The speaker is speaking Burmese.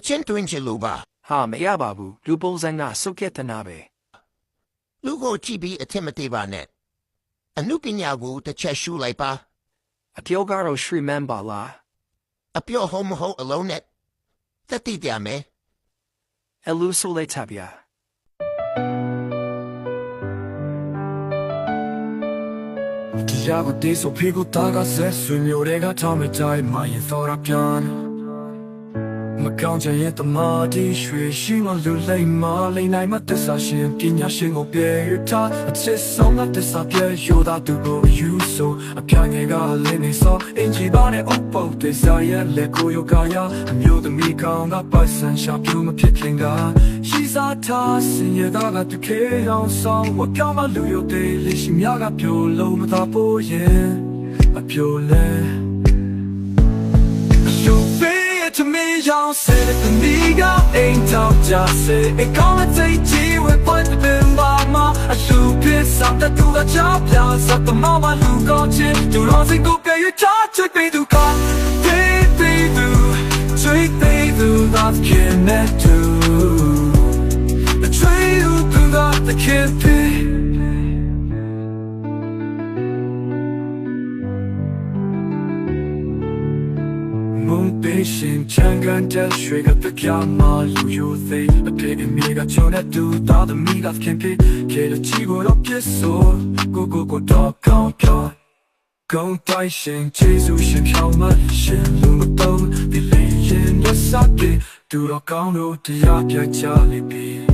100 inche luba. Ha me ya babu, lubo zang na suketanabe. Lugo chibi atimativa net. Anupinyagu te cheshulepa. Atiogaro shri membala. Apio homoho alonet. Tatidiame. Elusule tabia. Jago te so pigu taga se suni orega tametai mai in thorapian. ကိုတစ်ချက်ရှုလိုက်ပါအပြောကတော့ရှရီမန်ပါလားအပြော့ဟုတ်မဟုတ်အလုံးနဲ့သက်တိပြမယ်အလူဆိုလိုက်တာဗျာတရားကိုတေးဆိုဖေကိုတာကဆက်ဆွေမျိုးတွေကထားမကြိုင်မရင်သောရပြန်မကောင်းချင်ရဲ့တမတီရွှေရှိမလူလိမ့်မလိမ့်နိုင်မတစ္ဆာရှင်ပညာရှင်ကိုပြေရတာအချစ်ဆုံးကတစ္ဆာပြေရိုးတာသူကိုယူဆိုအပြိုင်ငယ်ကလင်းနေစောအင်ဂျီပါနဲ့အုပ်ပုတ်တေစာရဲ့လက်ကိုယောကရအမျိုးသမီးကောင်းကပတ်စံရှာပြူမဖြစ်ခင်ကရှိစားထားစင်ရတာကတခေအောင်ဆောင်ဝပြောင်းမလူရိုတေးလေးရှိမြကပြိုလုံးမသာပိုးရင်အပြိုလဲ me ရောင်စတဲ့တမီကအိမ်တောင်ကြစေအကောင်းတဲ့ကြီးဝဲပွင့်တဲ့ဘာမအလူပြစတဲ့သူကချပြစတဲ့မမလူကောင်းချင်သူတော်စိတ်ကိုပြေရချချစ်ပြီးသူက baby do sweet baby that can do the train you do that the kid pay Moon patient ချန်ကန်တဲ့ရွှေကတကြမှာလူယိုသေးအဖေအမေကချုံတဲ့သူသားသမီးကခင်ဖေကဲတဲ့ချီကိုတော့ပြစ်ဆိုကိုကိုကိုတော့ကောင်းပြောကုန်းတိုင်းရှင်ဂျေဇုရှင်ဖြောင်းမရှင်လူမတုံးဒီလေးရင်ရစပ်ပြီးသူတော့ကောင်းလို့တရားပြချလိပြီ